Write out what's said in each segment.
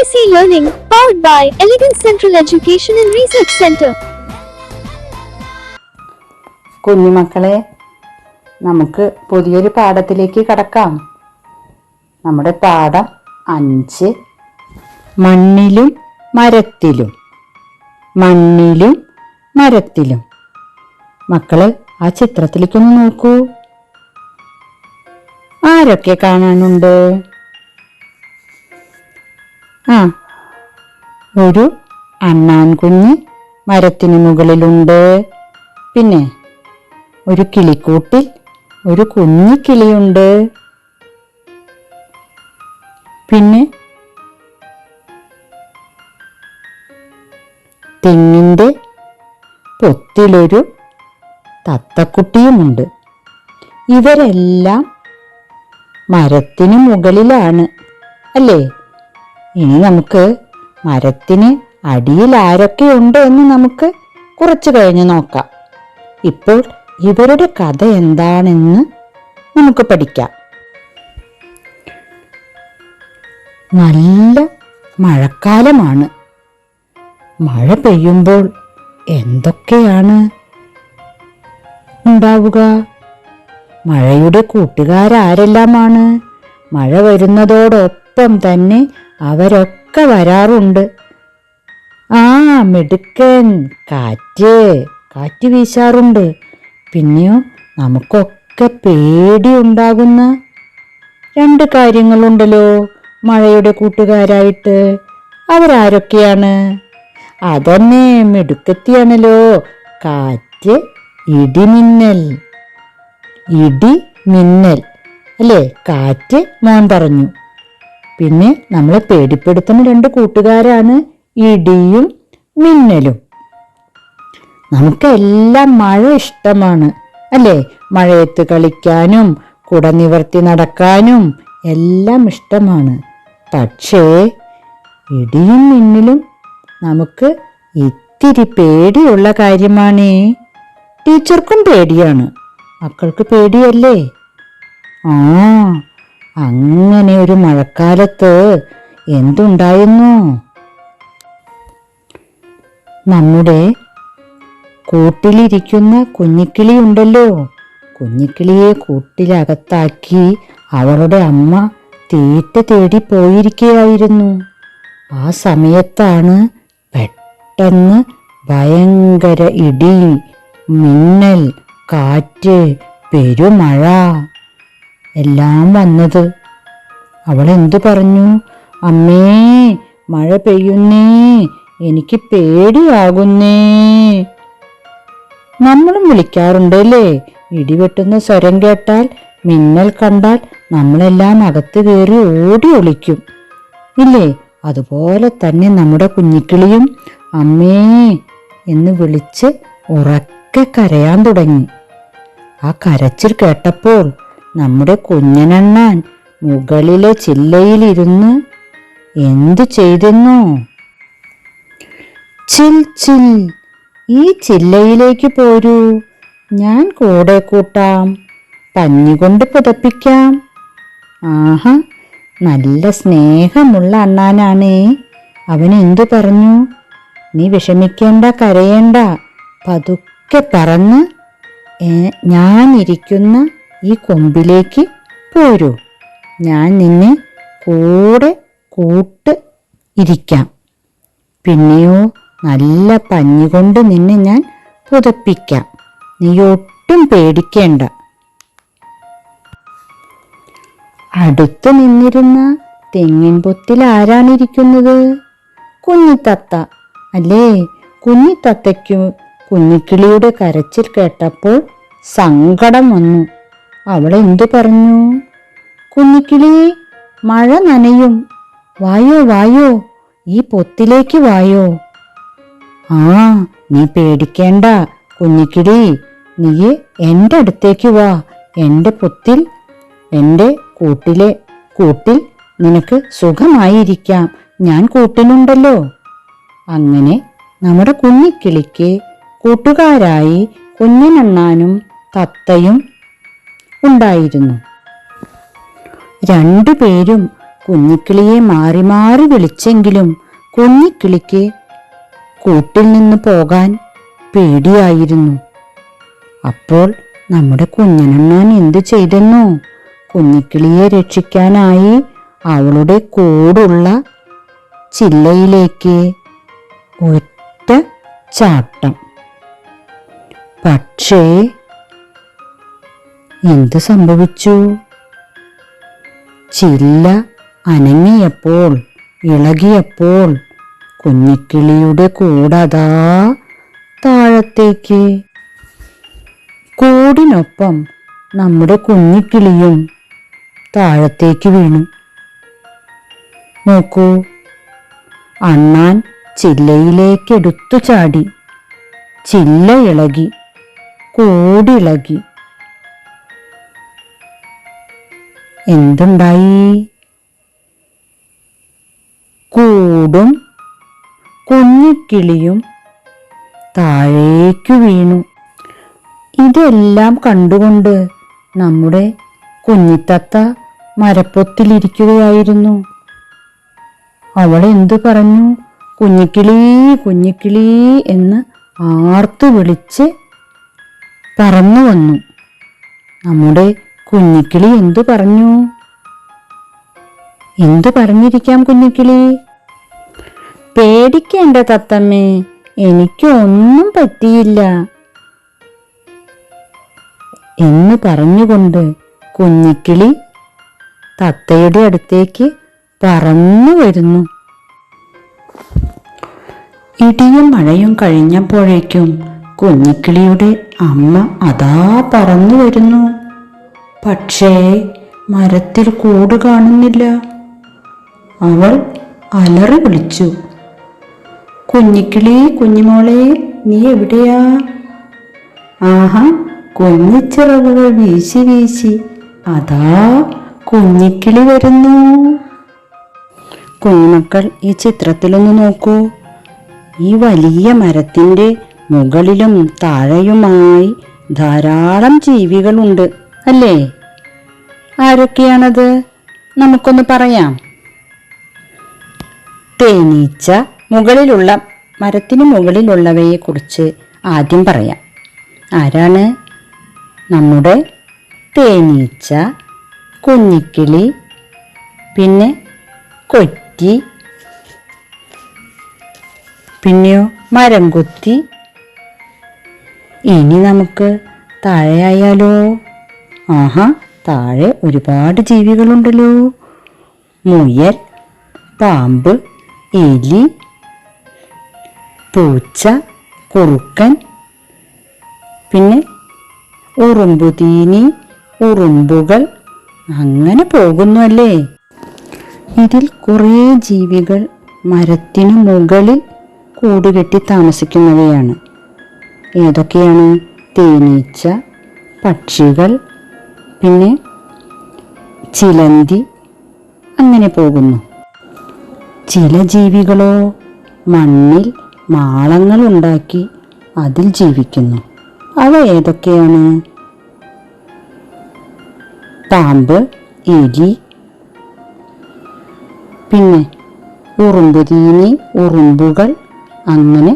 AC Learning, powered by Elegant Central Education and Research Center. കുഞ്ഞുമക്കളെ നമുക്ക് പുതിയൊരു പാഠത്തിലേക്ക് കടക്കാം. നമ്മുടെ പാഠം അഞ്ച്. മണ്ണിലും മരത്തിലും. മണ്ണിലും മരത്തിലും. മക്കൾ ആ ചിത്രത്തിലേക്കൊന്ന് നോക്കൂ. ആരൊക്കെ കാണാനുണ്ട്? ആ. ഒരു അണ്ണാൻ കുഞ്ഞ് മരത്തിന് മുകളിലുണ്ട്. പിന്നെ ഒരു കിളിക്കൂട്ടിൽ ഒരു കുഞ്ഞു കിളിയുണ്ട്. പിന്നെ തെങ്ങിന്റെ പൊത്തിലൊരു തത്തക്കുട്ടിയുമുണ്ട്. ഇവരെല്ലാം മരത്തിന് മുകളിലാണ് അല്ലേ? ഇനി നമുക്ക് മരത്തിന് അടിയിൽ ആരൊക്കെ ഉണ്ട് എന്ന് നമുക്ക് കുറച്ചു കഴിഞ്ഞ് നോക്കാം. ഇപ്പോൾ ഇവരുടെ കഥ എന്താണെന്ന് നമുക്ക് പഠിക്കാം. നല്ല മഴക്കാലമാണ്. മഴ പെയ്യുമ്പോൾ എന്തൊക്കെയാണ് ഉണ്ടാവുക? മഴയുടെ കൂട്ടുകാരാരെല്ലാമാണ്? മഴ വരുന്നതോടൊപ്പം തന്നെ അവരൊക്കെ വരാറുണ്ട്. ആ മിടുക്കൻ കാറ്റ് കാറ്റ് വീശാറുണ്ട്. പിന്നെയോ നമുക്കൊക്കെ പേടി ഉണ്ടാകുന്ന രണ്ട് കാര്യങ്ങളുണ്ടല്ലോ. മഴയുടെ കൂട്ടുകാരായിട്ട് അവരാരൊക്കെയാണ്? അതന്നെ മിടുക്കത്തിയാണല്ലോ. കാറ്റ് ഇടിമിന്നൽ. ഇടി മിന്നൽ അല്ലേ? കാറ്റ് മോൻ പറഞ്ഞു. പിന്നെ നമ്മളെ പേടിപ്പെടുത്തുന്ന രണ്ട് കൂട്ടുകാരാണ് ഇടിയും മിന്നലും. നമുക്കെല്ലാം മഴ ഇഷ്ടമാണ് അല്ലേ? മഴയത്ത് കളിക്കാനും കുട നിവർത്തി നടക്കാനും എല്ലാം ഇഷ്ടമാണ്. പക്ഷേ ഇടിയും മിന്നലും നമുക്ക് ഇത്തിരി പേടിയുള്ള കാര്യമാണ്. ടീച്ചർക്കും പേടിയാണ്. മക്കൾക്ക് പേടിയല്ലേ? ആ അങ്ങനെ ഒരു മഴക്കാലത്ത് എന്തുണ്ടായിരുന്നു? നമ്മുടെ കൂട്ടിലിരിക്കുന്ന കുഞ്ഞിക്കിളി ഉണ്ടല്ലോ. കുഞ്ഞിക്കിളിയെ കൂട്ടിലകത്താക്കി അവളുടെ അമ്മ തീറ്റ തേടി പോയിരിക്കുകയായിരുന്നു. ആ സമയത്താണ് പെട്ടെന്ന് ഭയങ്കര ഇടി മിന്നൽ കാറ്റ് പെരുമഴ. എല്ലാം വന്നത്. അവൾ എന്തു പറഞ്ഞു? അമ്മേ മഴ പെയ്യുന്നേ എനിക്ക് പേടിയാകുന്നേ. നമ്മളും വിളിക്കാറുണ്ടല്ലേ? ഇടിവെട്ടുന്ന സ്വരം കേട്ടാൽ മിന്നൽ കണ്ടാൽ നമ്മളെല്ലാം അകത്ത് കയറി ഓടി ഒളിക്കും. ഇല്ലേ? അതുപോലെ തന്നെ നമ്മുടെ കുഞ്ഞിക്കിളിയും അമ്മേ എന്ന് വിളിച്ച് ഉറക്കെ കരയാൻ തുടങ്ങി. ആ കരച്ചിൽ കേട്ടപ്പോൾ നമ്മുടെ കുഞ്ഞനണ്ണാൻ മുകളിലെ ചില്ലയിലിരുന്ന് എന്തു ചെയ്തെന്നോ? ചിൽ ചിൽ ഈ ചില്ലയിലേക്ക് പോരൂ. ഞാൻ കൂടെ കൂട്ടാം. പഞ്ഞുകൊണ്ട് പുതപ്പിക്കാം. ആഹ നല്ല സ്നേഹമുള്ള അണ്ണാനാണേ. അവൻ എന്തു പറഞ്ഞു? നീ വിഷമിക്കേണ്ട കരയേണ്ട. പതുക്കെ പറഞ്ഞ് ഞാനിരിക്കുന്ന ഈ കൊമ്പിലേക്ക് പോരൂ. ഞാൻ നിന്നെ കൂടെ കൂട്ട് ഇരിക്കാം. പിന്നെയോ നല്ല പഞ്ഞി കൊണ്ട് നിന്നെ ഞാൻ പുതപ്പിക്കാം. നീ ഒട്ടും പേടിക്കേണ്ട. അടുത്ത് നിന്നിരുന്ന തെങ്ങിൻ പൊത്തിൽ ആരാണിരിക്കുന്നത്? കുഞ്ഞിത്തത്ത. അല്ലേ? കുഞ്ഞിത്തത്തയ്ക്കു കുഞ്ഞിക്കിളിയുടെ കരച്ചിൽ കേട്ടപ്പോൾ സങ്കടം വന്നു. അവൾ എന്തു പറഞ്ഞു? കുഞ്ഞിക്കിളി മഴ നനയും. വായോ വായോ ഈ പൊത്തിലേക്ക് വായോ. ആ നീ പേടിക്കേണ്ട കുഞ്ഞിക്കിളി. നീ എന്റെ അടുത്തേക്ക് വാ. എന്റെ പൊത്തിൽ എന്റെ കൂട്ടിലെ കൂട്ടിൽ നിനക്ക് സുഖമായിരിക്കാം. ഞാൻ കൂട്ടിനുണ്ടല്ലോ അങ്ങനെ നമ്മുടെ കുഞ്ഞിക്കിളിക്ക് കൂട്ടുകാരായി കുഞ്ഞനണ്ണാനും തത്തയും ഉണ്ടായിരുന്നു. രണ്ടുപേരും കുഞ്ഞിക്കിളിയെ മാറി മാറി വിളിച്ചെങ്കിലും കുഞ്ഞിക്കിളിക്ക് കൂട്ടിൽ നിന്ന് പോകാൻ പേടിയായിരുന്നു. അപ്പോൾ നമ്മുടെ കുഞ്ഞനമ്മാൻ എന്തു ചെയ്തെന്നോ? കുഞ്ഞിക്കിളിയെ രക്ഷിക്കാനായി അവളുടെ കൂടുള്ള ചില്ലയിലേക്ക് ഒറ്റ ചാട്ടം. പക്ഷേ എന്ത് സംഭവിച്ചു? ചില്ല അനങ്ങിയപ്പോൾ ഇളകിയപ്പോൾ കുഞ്ഞിക്കിളിയുടെ കൂടതാ താഴത്തേക്ക്. കൂടിനൊപ്പം നമ്മുടെ കുഞ്ഞിക്കിളിയും താഴത്തേക്ക് വീണു. നോക്കൂ അണ്ണാൻ ചില്ലയിലേക്കെടുത്തു ചാടി. ചില്ല ഇളകി കൂടിളകി. എന്തുണ്ടായി? കൂടും കുഞ്ഞിക്കിളിയും താഴേക്കു വീണു. ഇതെല്ലാം കണ്ടുകൊണ്ട് നമ്മുടെ കുഞ്ഞിത്തത്ത മരപ്പൊത്തിലിരിക്കുകയായിരുന്നു. അവൾ എന്തു പറഞ്ഞു? കുഞ്ഞിക്കിളി കുഞ്ഞിക്കിളി എന്ന് ആർത്തു വിളിച്ച് പറന്നു വന്നു നമ്മുടെ കുഞ്ഞിക്കിളി എന്തു പറഞ്ഞു? എന്തു പറഞ്ഞിരിക്കാം കുഞ്ഞിക്കിളി? പേടിക്കേണ്ട തത്തമ്മേ എനിക്ക് ഒന്നും പറ്റിയില്ല. എന്ന് പറഞ്ഞുകൊണ്ട് കുഞ്ഞിക്കിളി തത്തയുടെ അടുത്തേക്ക് പറന്നു വരുന്നു. ഇടിയും മഴയും കഴിഞ്ഞപ്പോഴേക്കും കുഞ്ഞിക്കിളിയുടെ അമ്മ അതാ പറന്നു വരുന്നു. പക്ഷേ മരത്തിൽ കൂട് കാണുന്നില്ല. അവൾ അലറി വിളിച്ചു കുഞ്ഞിക്കിളി കുഞ്ഞുമോളെ നീ എവിടെയാ? ആഹാ കുഞ്ഞിച്ചിറകുകൾ വീശി വീശി അതാ കുഞ്ഞിക്കിളി വരുന്നു. കുഞ്ഞുമക്കൾ ഈ ചിത്രത്തിലൊന്ന് നോക്കൂ. ഈ വലിയ മരത്തിന്റെ മുകളിലും താഴെയുമായി ധാരാളം ജീവികളുണ്ട്. അല്ലേ? ആരൊക്കെയാണത്? നമുക്കൊന്ന് പറയാം. തേനീച്ച മുകളിലുള്ള മരത്തിന് മുകളിലുള്ളവയെ കുറിച്ച് ആദ്യം പറയാം. ആരാണ്? നമ്മുടെ തേനീച്ച കുഞ്ഞിക്കിളി പിന്നെ കൊറ്റി പിന്നെയോ മരം കൊത്തി. ഇനി നമുക്ക് താഴെയായാലോ? ആഹാ താഴെ ഒരുപാട് ജീവികളുണ്ടല്ലോ. മുയൽ പാമ്പ് എലി പൂച്ച കുറുക്കൻ പിന്നെ ഉറുമ്പുതീനി ഉറുമ്പുകൾ അങ്ങനെ പോകുന്നു അല്ലേ ഇതിൽ കുറേ ജീവികൾ മരത്തിനു മുകളിൽ കൂടുകെട്ടി താമസിക്കുന്നവയാണ്. ഏതൊക്കെയാണ്? തേനീച്ച പക്ഷികൾ പിന്നെ ചിലന്തി അങ്ങനെ പോകുന്നു. ചില ജീവികളോ മണ്ണിൽ മാളങ്ങൾ ഉണ്ടാക്കി അതിൽ ജീവിക്കുന്നു. അവ ഏതൊക്കെയാണ്? പാമ്പ് എലി പിന്നെ ഉറുമ്പുതീനി ഉറുമ്പുകൾ അങ്ങനെ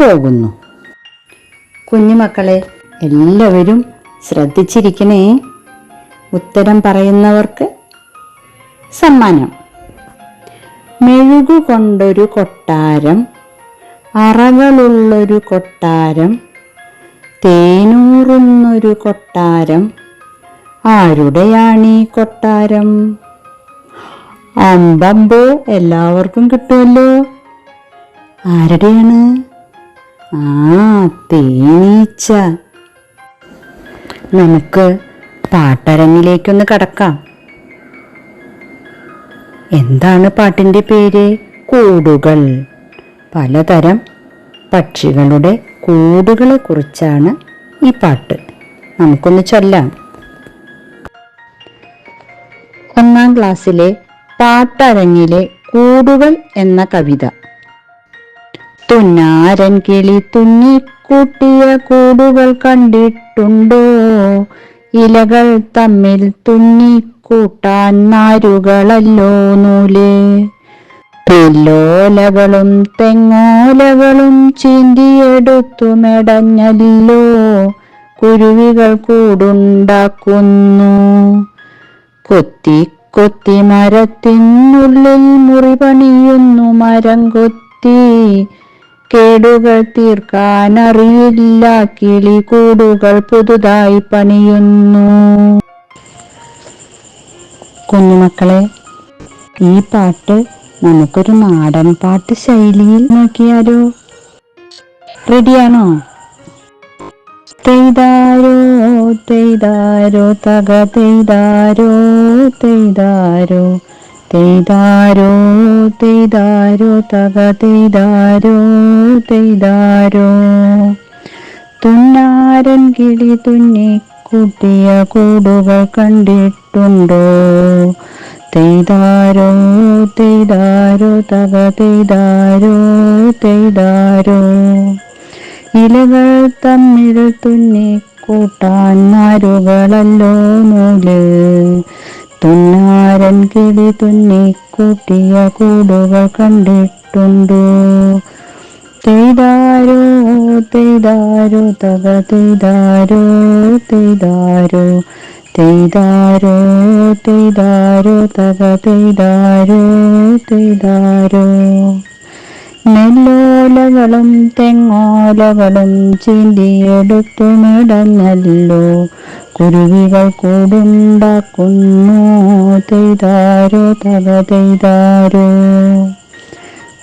പോകുന്നു. കുഞ്ഞുമക്കളെ എല്ലാവരും ശ്രദ്ധിച്ചിരിക്കണേ. ഉത്തരം പറയുന്നവർക്ക് സമ്മാനം. മെഴുകുകൊണ്ടൊരു കൊട്ടാരം അറകളുള്ളൊരു കൊട്ടാരം തേനൂറുന്നൊരു കൊട്ടാരം. ആരുടെയാണീ കൊട്ടാരം? അമ്പമ്പോ എല്ലാവർക്കും കിട്ടുമല്ലോ. ആരുടെയാണ്? ആ തേനീച്ച. നമുക്ക് പാട്ടരങ്ങിലേക്കൊന്ന് കടക്കാം. എന്താണ് പാട്ടിന്റെ പേര്? കൂടുകൾ. പലതരം പക്ഷികളുടെ കൂടുകളെ കുറിച്ചാണ് ഈ പാട്ട്. നമുക്കൊന്ന് ചൊല്ലാം. ഒന്നാം ക്ലാസ്സിലെ പാട്ടരങ്ങിലെ കൂടുകൾ എന്ന കവിത. തുന്നാരൻ കിളി തുന്നിക്കൂട്ടിയ കൂടുകൾ കണ്ടിട്ടുണ്ടോ? ഇലകൾ തമ്മിൽ തുന്നിക്കൂട്ടാൻ നാരുകളല്ലോ നൂൽ. പുല്ലോലകളും തെങ്ങോലകളും ചീന്തിയെടുത്തു മെടഞ്ഞല്ലോ. കുരുവികൾ കൂടുണ്ടാക്കുന്നു. കൊത്തി കൊത്തി മരത്തിനുള്ളിൽ മുറി പണിയുന്നു മരം കൊത്തി. കേടുകൾ തീർക്കാൻ അറിയില്ല കിളി കൂടുകൾ പുതുതായി പണിയുന്നു. കുഞ്ഞുമക്കളെ ഈ പാട്ട് നമുക്കൊരു നാടൻ പാട്ട് ശൈലിയിൽ നോക്കിയാലോ? റെഡിയാണോ തെയ്താരോ തെയ്താരോ തക തെയ്താരോ തെയ്താരോ. തെയ്താരോ തെയ്താരോ തക തെയ്താരോ തെയ്താരോ തുന്നാരൻ കിളി തുന്നി കുട്ടിയ കൂടുകൾ കണ്ടിട്ടുണ്ടോ? തെയ്താരോ തെയ്താരോ തക തെയ്താരോ തെയ്താരോ ഇലകൾ തമ്മിൽ തുന്നി കൂട്ടാൻ നാരുകളല്ലോ നൂൽ. തുന്നാരൻ കിളി തുന്നി കൂട്ടിയ കൂടുകൾ കണ്ടിട്ടുണ്ടോ. തെയ്താരോ തെയ്താരോ തക തെയ്താരോ തെയ്താരോ. തെയ്താരോ തെയ്താരോ തക തെയ്താരോ തെയ്താരോ. നെല്ലോലകളും തെങ്ങോലകളും ചിന്തിയെടുത്തു മിടഞ്ഞല്ലോ കുരുവികൾ കൂടുണ്ടാക്കുന്നു തെയ്താരോ തല തെയ്താരോ.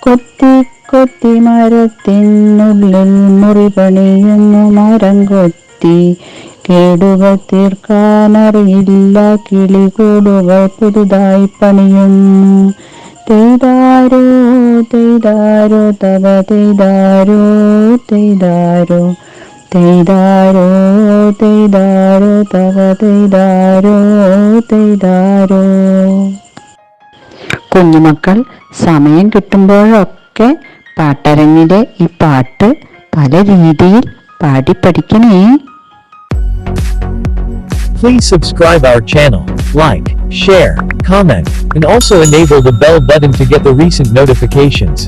കൊത്തി കൊത്തി മരത്തിനുള്ളിൽ മുറി പണിയുന്നു മരം കൊത്തി. കേടുകൾ തീർക്കാനറിയില്ല കിളി കൂടുകൾ പുതുതായി പണിയുന്നു. തെയ്താരോ തെയ്താരോ തവ തെയ്താരോ തെയ്താരോ. തെയ്താരോ തെയ്താരോ തവ തെയ്താരോ തെയ്താരോ കുഞ്ഞുമക്കൾ സമയം കിട്ടുമ്പോഴൊക്കെ പാട്ടരങ്ങിലെ ഈ പാട്ട് പല രീതിയിൽ പാടി പഠിക്കണേ Please subscribe our channel, like, share, comment, and also enable the bell button to get the recent notifications.